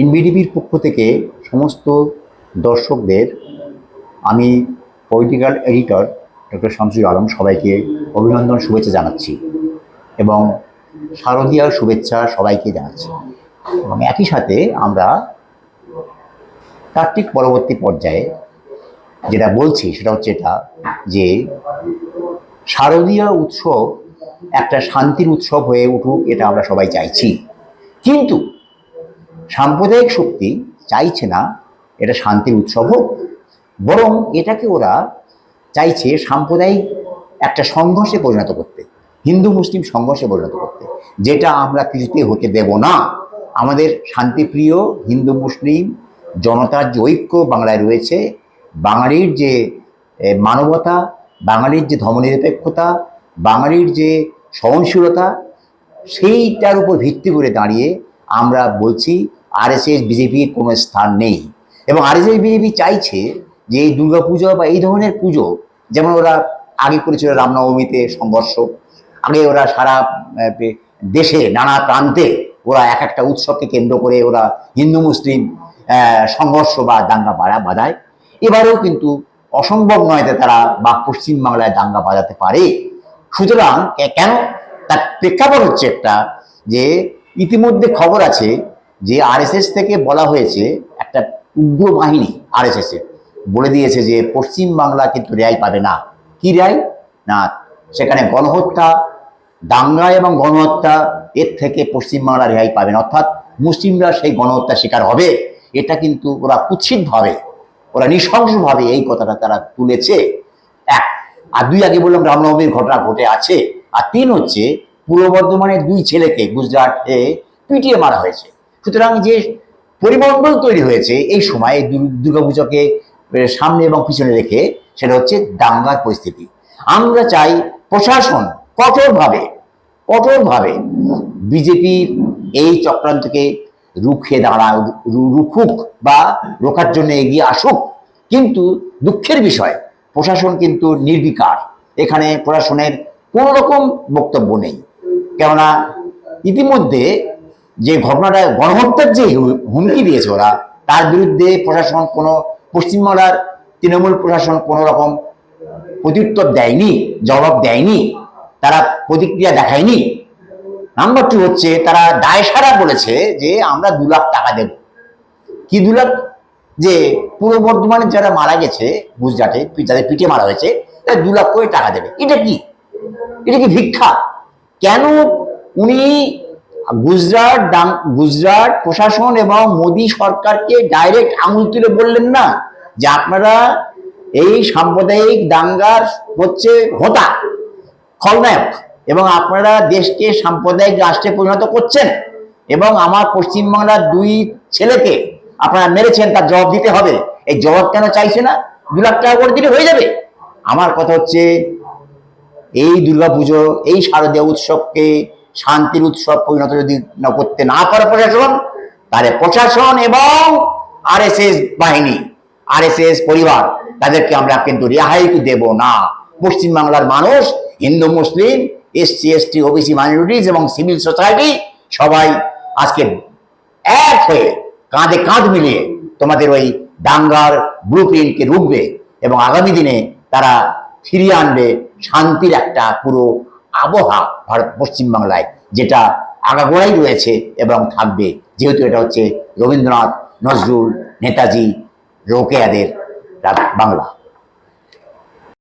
এনবিডিবির পক্ষ থেকে সমস্ত দর্শকদের আমি political editor doctor Shamsul Alam সবাইকে অভিনন্দন, শুভেচ্ছা জানাচ্ছি এবং শারদীয় শুভেচ্ছা সবাইকে জানাচ্ছি। এবং একই সাথে আমরা কার্তিক পরবর্তী পর্যায়ে যেটা বলছি সেটা হচ্ছে এটা যে শারদীয় উৎসব একটা শান্তির উৎসব হয়ে উঠুক, এটা আমরা সবাই চাইছি। কিন্তু সাম্প্রদায়িক শক্তি চাইছে না এটা শান্তির উৎসব হোক, বরং এটাকে ওরা চাইছে সাম্প্রদায়িক একটা সংঘর্ষে পরিণত করতে, হিন্দু মুসলিম সংঘর্ষে পরিণত করতে, যেটা আমরা কিছুতে হতে দেব না। আমাদের শান্তিপ্রিয় হিন্দু মুসলিম জনতার যে ঐক্য বাংলায় রয়েছে, বাঙালির যে মানবতা, বাঙালির যে ধর্মনিরপেক্ষতা, বাঙালির যে সহনশীলতা, সেইটার উপর ভিত্তি করে দাঁড়িয়ে আমরা বলছি আরএসএস বিজেপির কোনো স্থান নেই। এবং আরএসএস বিজেপি চাইছে যে এই দুর্গাপুজো বা এই ধরনের পুজো, যেমন ওরা আগে করেছিল রামনবমীতে সংঘর্ষ, আগে ওরা সারা দেশে, নানা প্রান্তে ওরা এক একটা উৎসবকে কেন্দ্র করে ওরা হিন্দু, মুসলিম সংঘর্ষ বা দাঙ্গা বাড়া বাঁধায়। এবারেও কিন্তু অসম্ভব নয় যে তারা বা পশ্চিমবাংলায় দাঙ্গা বাজাতে পারে। সুতরাং কেন? তার প্রেক্ষাপট হচ্ছে একটা যে ইতিমধ্যে খবর আছে যে আরএসএস থেকে বলা হয়েছে, একটা উগ্র বাহিনী আরএসএস বলে দিয়েছে যে পশ্চিম বাংলা কিন্তু রেহাই পাবে না। কি রেহাই? না, সেখানে গণহত্যা, দাঙ্গা এবং গণহত্যা, এর থেকে পশ্চিমবাংলা রেহাই পাবে না। অর্থাৎ মুসলিমরা সেই গণহত্যার শিকার হবে। এটা কিন্তু ওরা কুৎসিতভাবে, ওরা নৃশংসভাবে এই কথাটা তারা তুলেছে। এক, আর দুই, আগে বললাম রামনবমীর ঘটনা ঘটে আছে। আর তিন হচ্ছে, পূর্ব বর্ধমানের দুই ছেলেকে গুজরাটে পিটিয়ে মারা হয়েছে। সুতরাং যে পরিমণ্ডল তৈরি হয়েছে এই সময় দুর্গাপুজোকে সামনে এবং পিছনে রেখে সেটা হচ্ছে দাঙ্গার পরিস্থিতি। আমরা চাই প্রশাসন কঠোরভাবে কঠোরভাবে বিজেপির এই চক্রান্তকে রুখে দাঁড়া রুখুক বা রোখার জন্য এগিয়ে আসুক। কিন্তু দুঃখের বিষয়, প্রশাসন কিন্তু নির্বিকার। এখানে প্রশাসনের কোনো রকম বক্তব্য নেই। কেননা ইতিমধ্যে যে ঘটনাটা, গণহত্যার যে হুমকি দিয়েছে ওরা, তার বিরুদ্ধে প্রশাসন কোনো, পশ্চিমবাংলার তৃণমূল প্রশাসন কোনো রকম প্রত্যুত্তর দেয়নি, জবাব দেয়নি, তারা প্রতিক্রিয়া দেখায়নি। নাম্বার টু হচ্ছে, তারা দায় সারা বলেছে যে আমরা দু লাখ টাকা দেব। কি দু লাখ? যে পূর্ব বর্ধমানে যারা মারা গেছে গুজরাটে যাদের পিঠে মারা হয়েছে দু লাখ করে টাকা দেবে। এটা কি? এটা কি ভিক্ষা? কেন উনি গুজরাট গুজরাট প্রশাসন এবং মোদী সরকারকে ডাইরেক্ট আঙুল তুলে বললেন না যে আপনারা এই সাম্প্রদায়িক দাঙ্গার হচ্ছে হোতা, খলনায়ক এবং আপনারা দেশকে সাম্প্রদায়িক রাষ্ট্রে পরিণত করছেন এবং আমার পশ্চিমবাংলার দুই ছেলেকে আপনারা মেরেছেন, তার জবাব দিতে হবে। এই জবাব কেন চাইছে না? দু লাখ টাকা করে দিলে হয়ে যাবে। আমার কথা হচ্ছে, এই দুর্গাপুজো, এই শারদীয় উৎসবকে শান্তির উৎসব পরিণত যদি করতে না পারে প্রশাসন, তাহলে প্রশাসন এবং আরএসএস বাহিনী, আরএসএস পরিবার, তাদেরকে আমরা কিন্তু রেহাই দেব না। পশ্চিমবাংলার মানুষ, Hindu, Muslim, SC, ST, OBC minorities এবং সিভিল সোসাইটি সবাই আজকে এক হয়ে কাঁধে কাঁধ মিলিয়ে তোমাদের ওই দাঙ্গার ব্লু প্রিন্টকে রুখবে এবং আগামী দিনে তারা ফিরিয়ে আনবে শান্তির একটা পুরো আবহাওয়া ভারত পশ্চিমবাংলায় যেটা আগাগোড়াই রয়েছে এবং থাকবে, যেহেতু এটা হচ্ছে রবীন্দ্রনাথ, নজরুল, নেতাজি, রোকেয়াদের বাংলা।